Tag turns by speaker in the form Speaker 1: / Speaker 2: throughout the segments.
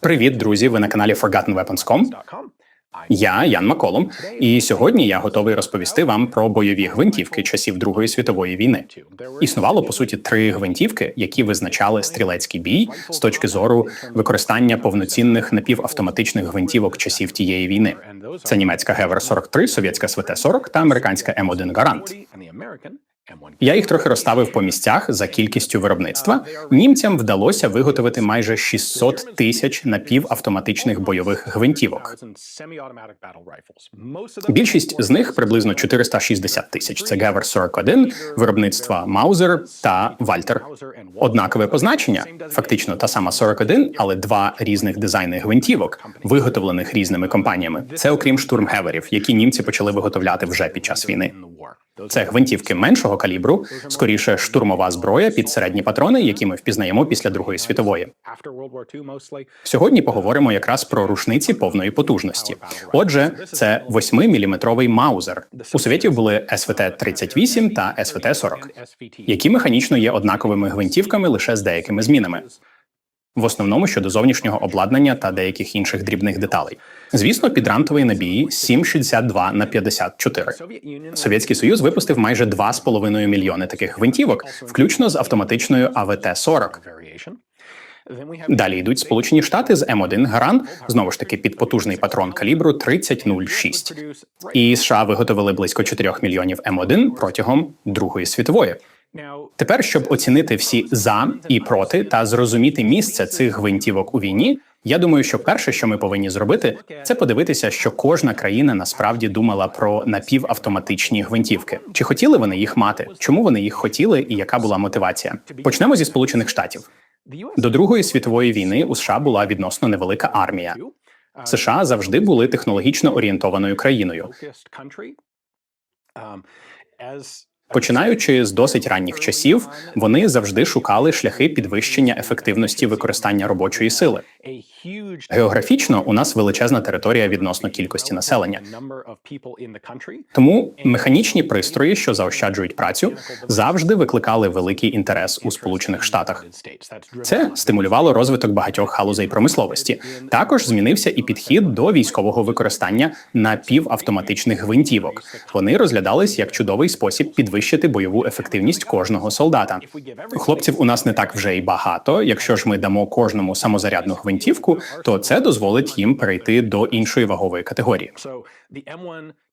Speaker 1: Привіт, друзі! Ви на каналі ForgottenWeapons.com. Я Ян Маколум, і сьогодні я готовий розповісти вам про бойові гвинтівки часів Другої світової війни. Існувало по суті три гвинтівки, які визначали стрілецький бій з точки зору використання повноцінних напівавтоматичних гвинтівок часів тієї війни. Це німецька Гевер 43, совєтська СВТ 40 та американська М1 Гарант. Я їх трохи розставив по місцях за кількістю виробництва. Німцям вдалося виготовити майже 600 тисяч напівавтоматичних бойових гвинтівок. Більшість з них приблизно 460 тисяч. Це Гевер 41, виробництва Маузер та Вальтер. Однакове позначення, фактично та сама 41, але два різних дизайни гвинтівок, виготовлених різними компаніями. Це окрім штурмгеверів, які німці почали виготовляти вже під час війни. Це гвинтівки меншого калібру, скоріше штурмова зброя під середні патрони, які ми впізнаємо після Другої світової. Сьогодні поговоримо якраз про рушниці повної потужності. Отже, це 8-мм маузер. У совєтів були СВТ 38 та СВТ 40 які механічно є однаковими гвинтівками лише з деякими змінами. В основному щодо зовнішнього обладнання та деяких інших дрібних деталей. Звісно, підрантовий набій 7,62 на 54. Совєтський Союз випустив майже 2,5 мільйони таких гвинтівок, включно з автоматичною АВТ-40. Далі йдуть Сполучені Штати з М1 Гаран, знову ж таки під потужний патрон калібру 30,06. І США виготовили близько 4 мільйонів М1 протягом Другої світової. Тепер, щоб оцінити всі за і проти та зрозуміти місце цих гвинтівок у війні, я думаю, що перше, що ми повинні зробити, це подивитися, що кожна країна насправді думала про напівавтоматичні гвинтівки. Чи хотіли вони їх мати? Чому вони їх хотіли, і яка була мотивація? Почнемо зі сполучених штатів. До Другої світової війни у США була відносно невелика армія. США завжди були технологічно орієнтованою країною. Починаючи з досить ранніх часів, вони завжди шукали шляхи підвищення ефективності використання робочої сили. Географічно у нас величезна територія відносно кількості населення. Тому механічні пристрої, що заощаджують працю, завжди викликали великий інтерес у Сполучених Штатах. Це стимулювало розвиток багатьох галузей промисловості. Також змінився і підхід до військового використання напівавтоматичних гвинтівок. Вони розглядались як чудовий спосіб підвищити бойову ефективність кожного солдата. Хлопців у нас не так вже й багато. Якщо ж ми дамо кожному самозарядну гвинтівку, то це дозволить їм перейти до іншої вагової категорії.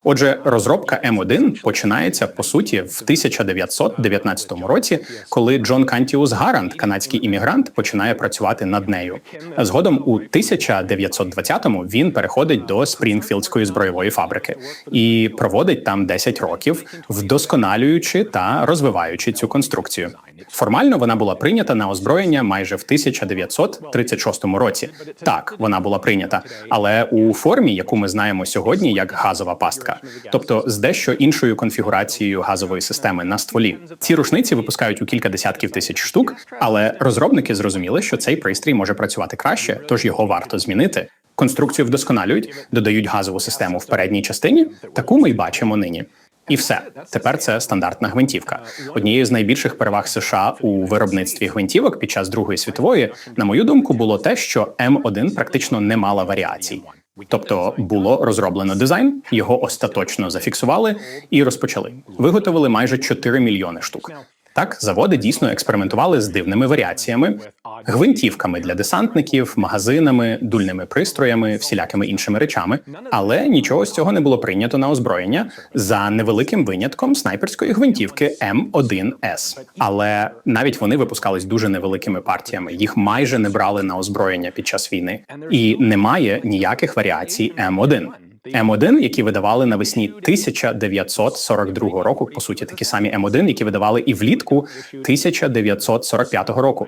Speaker 1: Отже, розробка М1 починається по суті в 1919 році, коли Джон Кантіус Гарант, канадський іммігрант, починає працювати над нею. Згодом у 1920-му він переходить до Спрінгфілдської збройової фабрики і проводить там 10 років, вдосконалюючи та розвиваючи цю конструкцію. Формально вона була прийнята на озброєння майже в 1936 році. Так, вона була прийнята, але у формі, яку ми знаємо сьогодні, як газова пастка, тобто з дещо іншою конфігурацією газової системи на стволі. Ці рушниці випускають у кілька десятків тисяч штук, але розробники зрозуміли, що цей пристрій може працювати краще, тож його варто змінити. Конструкцію вдосконалюють, додають газову систему в передній частині. Таку ми й бачимо нині. І все тепер це стандартна гвинтівка. Однією з найбільших переваг США у виробництві гвинтівок під час Другої світової, на мою думку, було те, що М1 практично не мала варіацій. Тобто було розроблено дизайн, його остаточно зафіксували і розпочали. Виготовили майже 4 мільйони штук. Так, заводи дійсно експериментували з дивними варіаціями, гвинтівками для десантників, магазинами, дульними пристроями, всілякими іншими речами, але нічого з цього не було прийнято на озброєння за невеликим винятком снайперської гвинтівки М1С. Але навіть вони випускались дуже невеликими партіями. Їх майже не брали на озброєння під час війни, і немає ніяких варіацій М1. М1, які видавали навесні 1942 року, по суті, такі самі М1, які видавали і влітку 1945 року.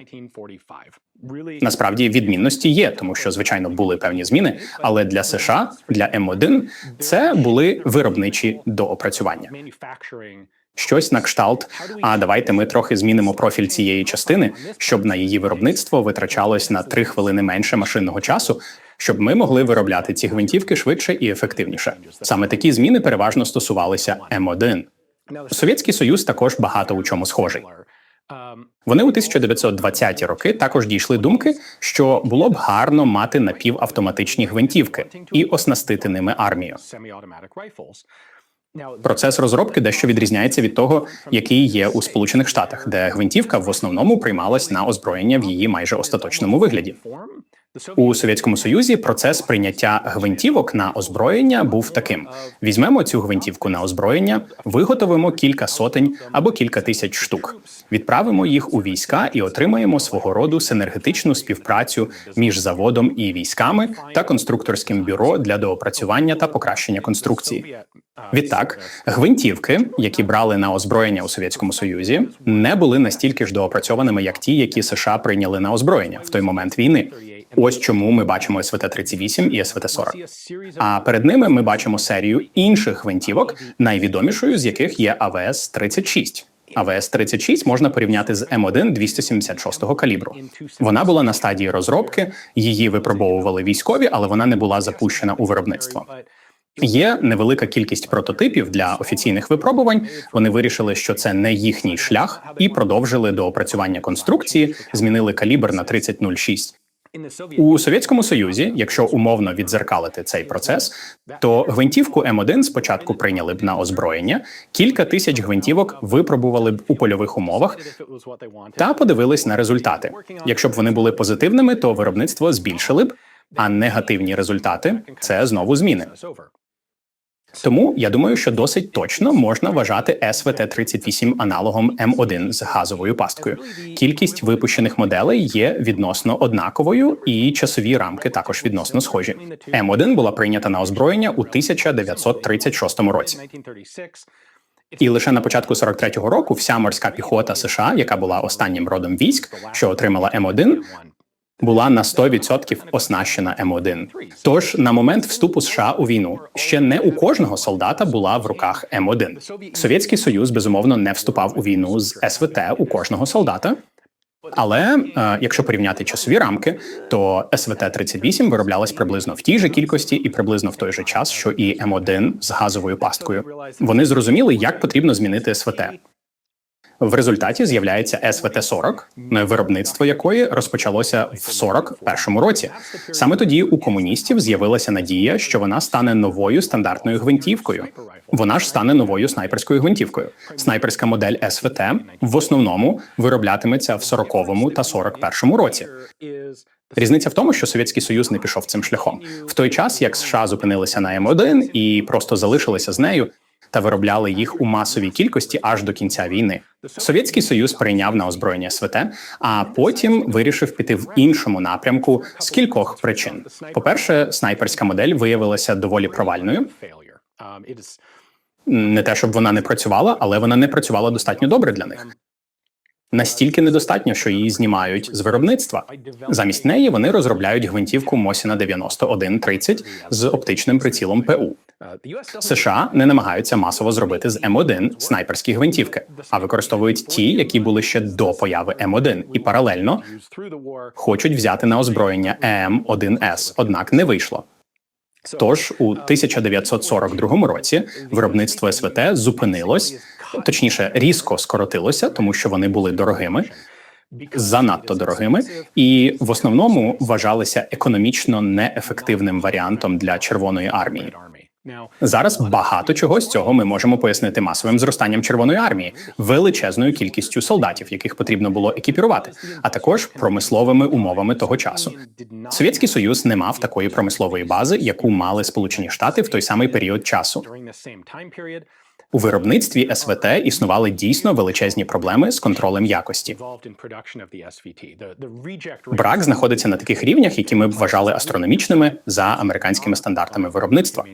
Speaker 1: Насправді відмінності є, тому що звичайно були певні зміни. Але для США для М1 це були виробничі доопрацювання. Щось на кшталт. А давайте ми трохи змінимо профіль цієї частини, щоб на її виробництво витрачалось на три хвилини менше машинного часу, щоб ми могли виробляти ці гвинтівки швидше і ефективніше. Саме такі зміни переважно стосувалися М1. Совєтський Союз також багато у чому схожий. Вони у 1920-ті роки також дійшли думки, що було б гарно мати напівавтоматичні гвинтівки і оснастити ними армію. Процес розробки дещо відрізняється від того, який є у Сполучених Штатах, де гвинтівка в основному приймалась на озброєння в її майже остаточному вигляді. У Совєтському Союзі процес прийняття гвинтівок на озброєння був таким: візьмемо цю гвинтівку на озброєння, виготовимо кілька сотень або кілька тисяч штук, відправимо їх у війська і отримаємо свого роду синергетичну співпрацю між заводом і військами та конструкторським бюро для доопрацювання та покращення конструкції. Відтак, гвинтівки, які брали на озброєння у Совєтському Союзі, не були настільки ж доопрацьованими, як ті, які США прийняли на озброєння в той момент війни. Ось чому ми бачимо СВТ 38 і СВТ 40 А перед ними ми бачимо серію інших гвинтівок, найвідомішою з яких є АВС 36 АВС 36 можна порівняти з М1 276 калібру. Вона була на стадії розробки, її випробовували військові, але вона не була запущена у виробництво. Є невелика кількість прототипів для офіційних випробувань. Вони вирішили, що це не їхній шлях, і продовжили до опрацювання конструкції, змінили калібр на 3006. У Совєтському Союзі, якщо умовно відзеркалити цей процес, то гвинтівку М1 спочатку прийняли б на озброєння, кілька тисяч гвинтівок випробували б у польових умовах та подивились на результати. Якщо б вони були позитивними, то виробництво збільшили б, а негативні результати це знову зміни. Тому я думаю, що досить точно можна вважати СВТ 38 аналогом М1 з газовою пасткою. Кількість випущених моделей є відносно однаковою, і часові рамки також відносно схожі. М1 була прийнята на озброєння у 1936 році. І лише на початку 43-го року вся морська піхота США, яка була останнім родом військ, що отримала М1, була на 100% оснащена М1. Тож на момент вступу США у війну ще не у кожного солдата була в руках М1. Совєтський Союз безумовно не вступав у війну з СВТ у кожного солдата. Але е, якщо порівняти часові рамки, то СВТ 38 вироблялась приблизно в тій же кількості і приблизно в той же час, що і М1 з газовою пасткою. Вони зрозуміли, як потрібно змінити СВТ. В результаті з'являється СВТ-40, виробництво якої розпочалося в 41-му році. Саме тоді у комуністів з'явилася надія, що вона стане новою стандартною гвинтівкою. Вона ж стане новою снайперською гвинтівкою. Снайперська модель СВТ в основному вироблятиметься в 40-му та 41-му році. Різниця в тому, що Совєтський Союз не пішов цим шляхом в той час, як США зупинилися на М1 і просто залишилися з нею та виробляли їх у масовій кількості аж до кінця війни. Совєтський Союз прийняв на озброєння СВТ, а потім вирішив піти в іншому напрямку з кількох причин. По перше, снайперська модель виявилася доволі провальною. Не те, щоб вона не працювала, але вона не працювала достатньо добре для них. Настільки недостатньо, що її знімають з виробництва. Замість неї вони розробляють гвинтівку Мосіна 9130 з оптичним прицілом ПУ. США не намагаються масово зробити з М1 снайперські гвинтівки, а використовують ті, які були ще до появи М1, і паралельно хочуть взяти на озброєння ЕМ-1С, однак не вийшло. Тож у 1942 році виробництво СВТ зупинилось, точніше, різко скоротилося, тому що вони були дорогими, занадто дорогими, і в основному вважалися економічно неефективним варіантом для Червоної армії. Зараз багато чого з цього ми можемо пояснити масовим зростанням Червоної армії, величезною кількістю солдатів, яких потрібно було екіпірувати, а також промисловими умовами того часу. Совєтський Союз не мав такої промислової бази, яку мали Сполучені Штати в той самий період часу. У виробництві СВТ існували дійсно величезні проблеми з контролем якості. Брак знаходиться на таких рівнях, які ми б вважали астрономічними за американськими стандартами виробництва.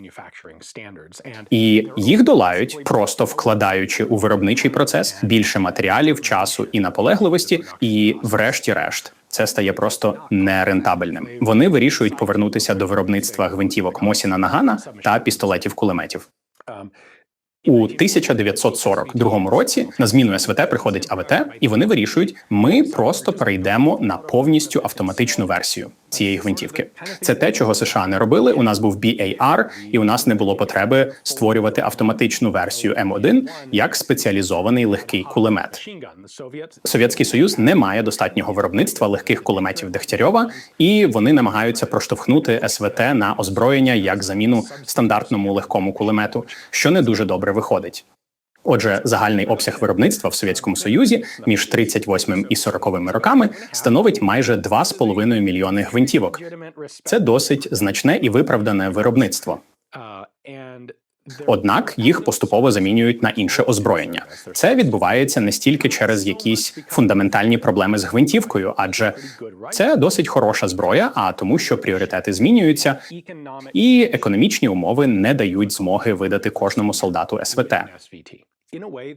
Speaker 1: І їх долають, просто вкладаючи у виробничий процес більше матеріалів, часу і наполегливості, і, врешті-решт. Це стає просто нерентабельним. Вони вирішують повернутися до виробництва гвинтівок Мосіна Нагана та пістолетів кулеметів. У 1942 році на зміну СВТ приходить АВТ, і вони вирішують: ми просто перейдемо на повністю автоматичну версію. Цієї гвинтівки. Це те, чого США не робили. У нас був BAR, і у нас не було потреби створювати автоматичну версію М1 як спеціалізований легкий кулемет. Совєтський Союз не має достатнього виробництва легких кулеметів Дегтярьова, і вони намагаються проштовхнути СВТ на озброєння як заміну стандартному легкому кулемету, що не дуже добре виходить. Отже, загальний обсяг виробництва в Совєтському Союзі між 38 і 40 роками становить майже 2,5 мільйони гвинтівок. Це досить значне і виправдане виробництво. Однак їх поступово замінюють на інше озброєння. Це відбувається не стільки через якісь фундаментальні проблеми з гвинтівкою, адже це досить хороша зброя, а тому, що пріоритети змінюються, і економічні умови не дають змоги видати кожному солдату СВТ.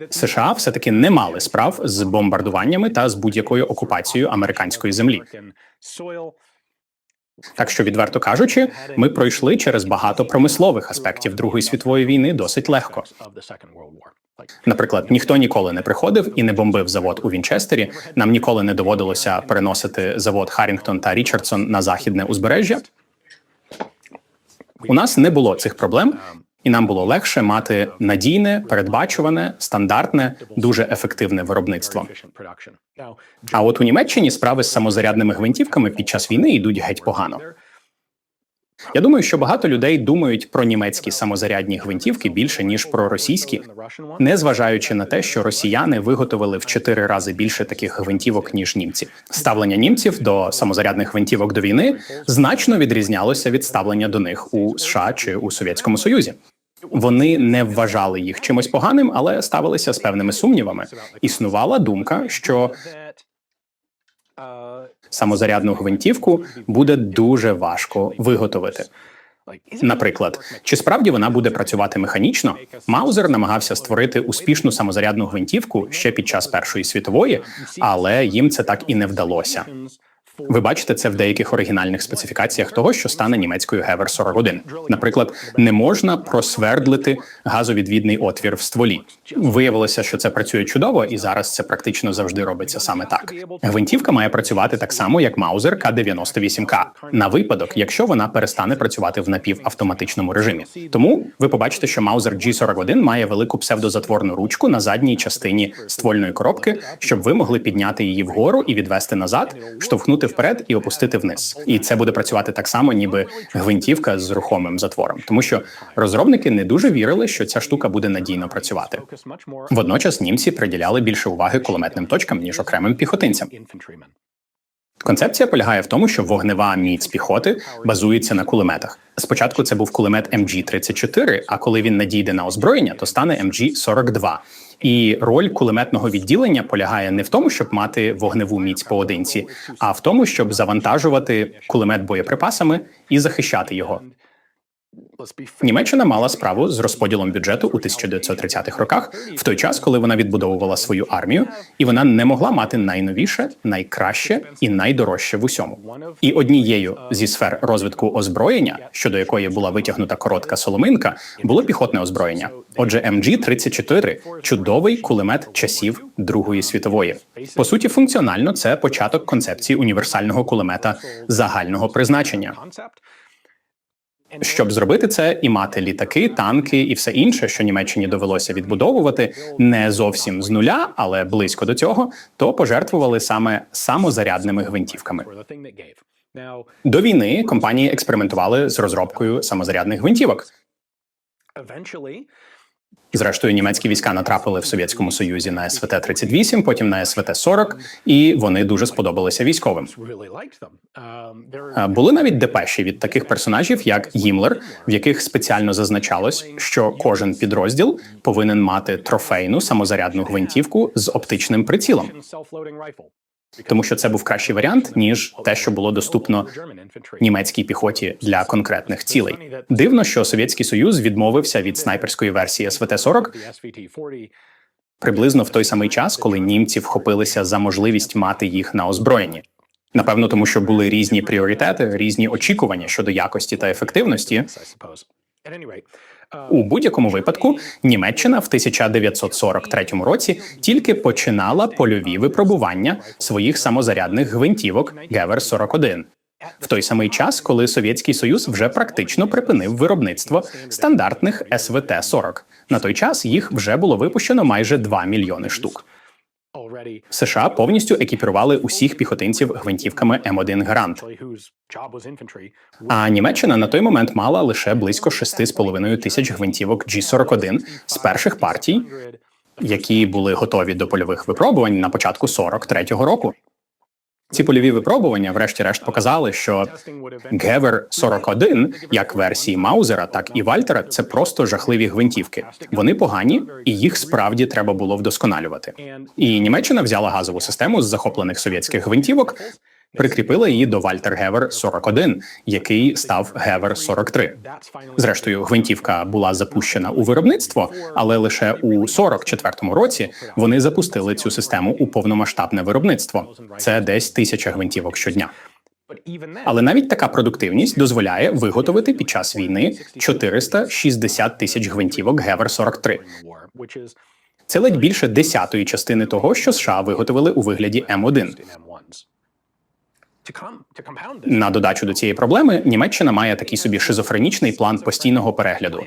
Speaker 1: США все таки не мали справ з бомбардуваннями та з будь-якою окупацією американської землі. Так що, відверто кажучи, ми пройшли через багато промислових аспектів Другої світової війни досить легко. Наприклад, ніхто ніколи не приходив і не бомбив завод у Вінчестері. Нам ніколи не доводилося переносити завод Харрінгтон та Річардсон на західне узбережжя. У нас не було цих проблем, і нам було легше мати надійне, передбачуване, стандартне, дуже ефективне виробництво. А от у Німеччині справи з самозарядними гвинтівками під час війни йдуть геть погано. Я думаю, що багато людей думають про німецькі самозарядні гвинтівки більше ніж про російські, незважаючи на те, що росіяни виготовили в чотири рази більше таких гвинтівок ніж німці. Ставлення німців до самозарядних гвинтівок до війни значно відрізнялося від ставлення до них у США чи у Совєтському Союзі. Вони не вважали їх чимось поганим, але ставилися з певними сумнівами. Існувала думка, що самозарядну гвинтівку буде дуже важко виготовити. Наприклад, чи справді вона буде працювати механічно? Маузер намагався створити успішну самозарядну гвинтівку ще під час Першої світової, але їм це так і не вдалося. Ви бачите це в деяких оригінальних специфікаціях того, що стане німецькою Гевер 41 Наприклад, не можна просвердлити газовідвідний отвір в стволі. Виявилося, що це працює чудово, і зараз це практично завжди робиться саме так. Гвинтівка має працювати так само, як Маузер К-98К, на випадок, якщо вона перестане працювати в напівавтоматичному режимі. Тому ви побачите, що Маузер G41 має велику псевдозатворну ручку на задній частині ствольної коробки, щоб ви могли підняти її вгору і відвести назад, штовхнути вперед і опустити вниз. І це буде працювати так само, ніби гвинтівка з рухомим затвором, тому що розробники не дуже вірили, що ця штука буде надійно працювати. Водночас німці приділяли більше уваги кулеметним точкам ніж окремим піхотинцям. Концепція полягає в тому, що вогнева міць піхоти базується на кулеметах. Спочатку це був кулемет MG-34, а коли він надійде на озброєння, то стане MG-42. І роль кулеметного відділення полягає не в тому, щоб мати вогневу міць поодинці, а в тому, щоб завантажувати кулемет боєприпасами і захищати його. Німеччина мала справу з розподілом бюджету у 1930-х роках, в той час, коли вона відбудовувала свою армію, і вона не могла мати найновіше, найкраще і найдорожче в усьому. І однією зі сфер розвитку озброєння, щодо якої була витягнута коротка соломинка, було піхотне озброєння. Отже, МГ-34 – чудовий кулемет часів Другої світової. По суті, функціонально це початок концепції універсального кулемета загального призначення. Щоб зробити це і мати літаки, танки і все інше, що Німеччині довелося відбудовувати не зовсім з нуля, але близько до цього, то пожертвували саме самозарядними гвинтівками. До війни компанії експериментували з розробкою самозарядних гвинтівок. Зрештою, німецькі війська натрапили в Совєтському Союзі на СВТ 38 потім на СВТ 40 і вони дуже сподобалися військовим. Були навіть депеші від таких персонажів, як Гімлер, в яких спеціально зазначалось, що кожен підрозділ повинен мати трофейну самозарядну гвинтівку з оптичним прицілом. Тому що це був кращий варіант ніж те, що було доступно німецькій піхоті для конкретних цілей. Дивно, що Совєтський Союз відмовився від снайперської версії СВТ 40 приблизно в той самий час, коли німці вхопилися за можливість мати їх на озброєнні. Напевно, тому що були різні пріоритети, різні очікування щодо якості та ефективності. У будь-якому випадку Німеччина в 1943 році тільки починала польові випробування своїх самозарядних гвинтівок Гевер 41 в той самий час, коли Совєтський Союз вже практично припинив виробництво стандартних СВТ-40. На той час їх вже було випущено майже 2 мільйони штук. США повністю екіпірували усіх піхотинців гвинтівками М1 Гарант. А Німеччина на той момент мала лише близько 6,5 тисяч гвинтівок G41 з перших партій, які були готові до польових випробувань на початку 43-го року. Ці польові випробування, врешті-решт, показали, що Гевер 41 як версії Маузера, так і Вальтера, це просто жахливі гвинтівки. Вони погані, і їх справді треба було вдосконалювати. І Німеччина взяла газову систему з захоплених совєтських гвинтівок, прикріпила її до Вальтер Гевер 41, який став Гевер 43. Зрештою, гвинтівка була запущена у виробництво, але лише у 44-му році вони запустили цю систему у повномасштабне виробництво. Це десь тисяча гвинтівок щодня. Але навіть така продуктивність дозволяє виготовити під час війни 460 тисяч гвинтівок Гевер 43. Це ледь більше десятої частини того, що США виготовили у вигляді М1. На додачу до цієї проблеми Німеччина має такий собі шизофренічний план постійного перегляду.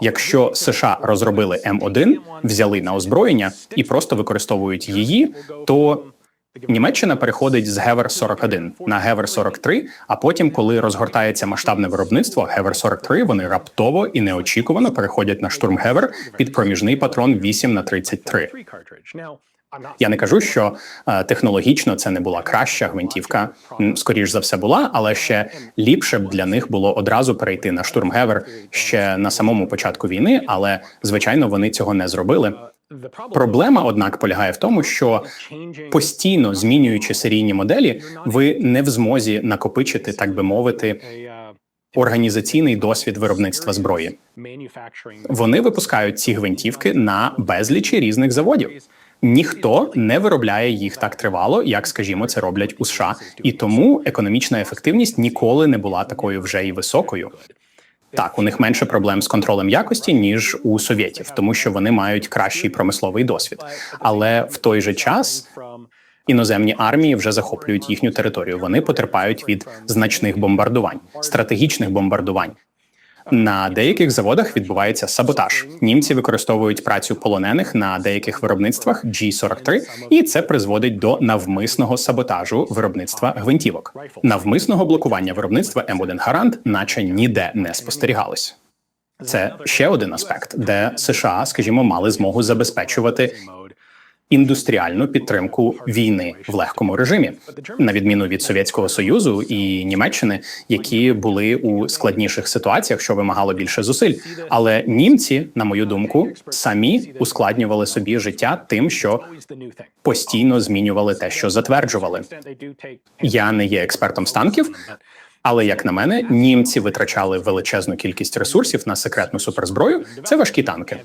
Speaker 1: Якщо США розробили М1, взяли на озброєння і просто використовують її, то Німеччина переходить з Гевер 41 на Гевер 43, А потім, коли розгортається масштабне виробництво Гевер 43 вони раптово і неочікувано переходять на штурм Гевер під проміжний патрон 8 на 33 Я не кажу, що е, технологічно це не була краща гвинтівка. Скоріш за все була, але ще ліпше б для них було одразу перейти на штурм Гевер ще на самому початку війни. Але звичайно вони цього не зробили. Проблема, однак, полягає в тому, що постійно змінюючи серійні моделі, ви не в змозі накопичити, так би мовити, організаційний досвід виробництва зброї. Вони випускають ці гвинтівки на безлічі різних заводів. Ніхто не виробляє їх так тривало, як, скажімо, це роблять у США, і тому економічна ефективність ніколи не була такою вже і високою. Так, у них менше проблем з контролем якості ніж у совєтів, тому що вони мають кращий промисловий досвід. Але в той же час іноземні армії вже захоплюють їхню територію. Вони потерпають від значних бомбардувань, стратегічних бомбардувань. На деяких заводах відбувається саботаж. Німці використовують працю полонених на деяких виробництвах G43, і це призводить до навмисного саботажу виробництва гвинтівок. Навмисного блокування виробництва М1 Гарант, наче ніде не спостерігалось. Це ще один аспект, де США, скажімо, мали змогу забезпечувати індустріальну підтримку війни в легкому режимі, на відміну від Совєтського Союзу і Німеччини, які були у складніших ситуаціях, що вимагало більше зусиль. Але німці, на мою думку, самі ускладнювали собі життя тим, що постійно змінювали те, що затверджували. Я не є експертом з танків. Але як на мене, німці витрачали величезну кількість ресурсів на секретну суперзброю. Це важкі танки.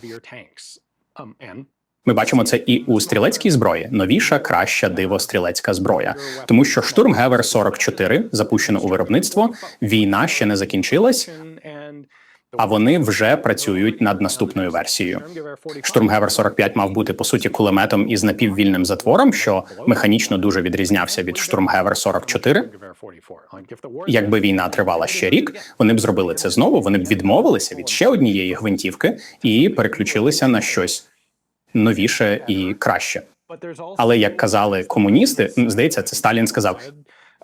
Speaker 1: Ми бачимо це і у стрілецькій зброї. Новіша, краща диво стрілецька зброя, тому що штурм Гевер 44 запущено у виробництво. Війна ще не закінчилась, а вони вже працюють над наступною версією. Штурм Гевер 45 мав бути по суті кулеметом із напіввільним затвором, що механічно дуже відрізнявся від штурм Гевер 44. Якби війна тривала ще рік, вони б зробили це знову. Вони б відмовилися від ще однієї гвинтівки і переключилися на щось новіше і краще. Але як казали комуністи, здається, це Сталін сказав.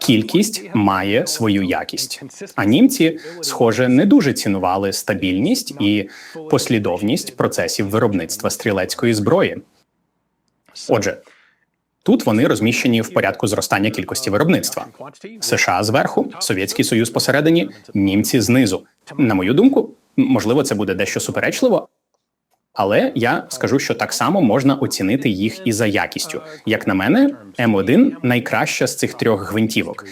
Speaker 1: Кількість має свою якість. А німці, схоже, не дуже цінували стабільність і послідовність процесів виробництва стрілецької зброї. Отже, тут вони розміщені в порядку зростання кількості виробництва. США зверху, Совєтський Союз посередині, німці знизу. На мою думку, можливо, це буде дещо суперечливо. Але я скажу, що так само можна оцінити їх і за якістю. Як на мене, М1 найкраща з цих трьох гвинтівок.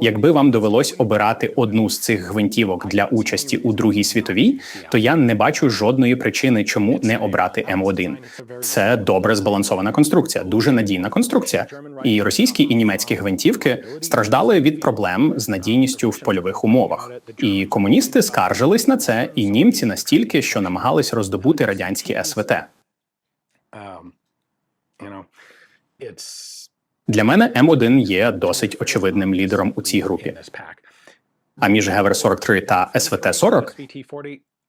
Speaker 1: Якби вам довелось обирати одну з цих гвинтівок для участі у другій світовій, то я не бачу жодної причини, чому не обрати М1. Це добре збалансована конструкція, дуже надійна конструкція. І російські і німецькі гвинтівки страждали від проблем з надійністю в польових умовах. І комуністи скаржились на це, і німці настільки, що намагались роздобути радянські СВТ.
Speaker 2: um, you know, it's
Speaker 1: Для мене М1 є досить очевидним лідером у цій групі. А між Гевер 43 та СВТ 40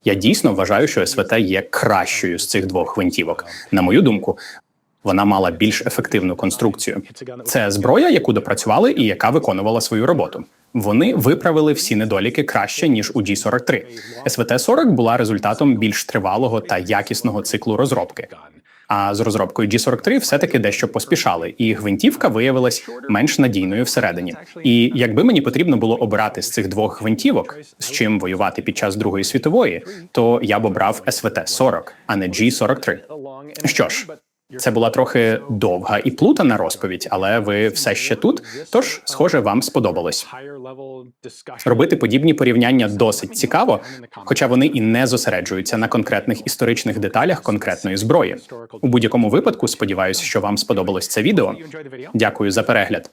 Speaker 1: я дійсно вважаю, що СВТ є кращою з цих двох гвинтівок. На мою думку, вона мала більш ефективну конструкцію. Це зброя, яку допрацювали і яка виконувала свою роботу. Вони виправили всі недоліки краще ніж у G43. СВТ-40 була результатом більш тривалого та якісного циклу розробки. А з розробкою G43 все-таки дещо поспішали, і гвинтівка виявилась менш надійною всередині. І якби мені потрібно було обирати з цих двох гвинтівок, з чим воювати під час Другої світової, то я б обрав СВТ-40, а не G43. Що ж, це була трохи довга і плутана розповідь, але ви все ще тут. Тож, схоже, вам сподобалось. Робити подібні порівняння досить цікаво, хоча вони і не зосереджуються на конкретних історичних деталях конкретної зброї. У будь-якому випадку, сподіваюся, що вам сподобалось це відео. Дякую за перегляд.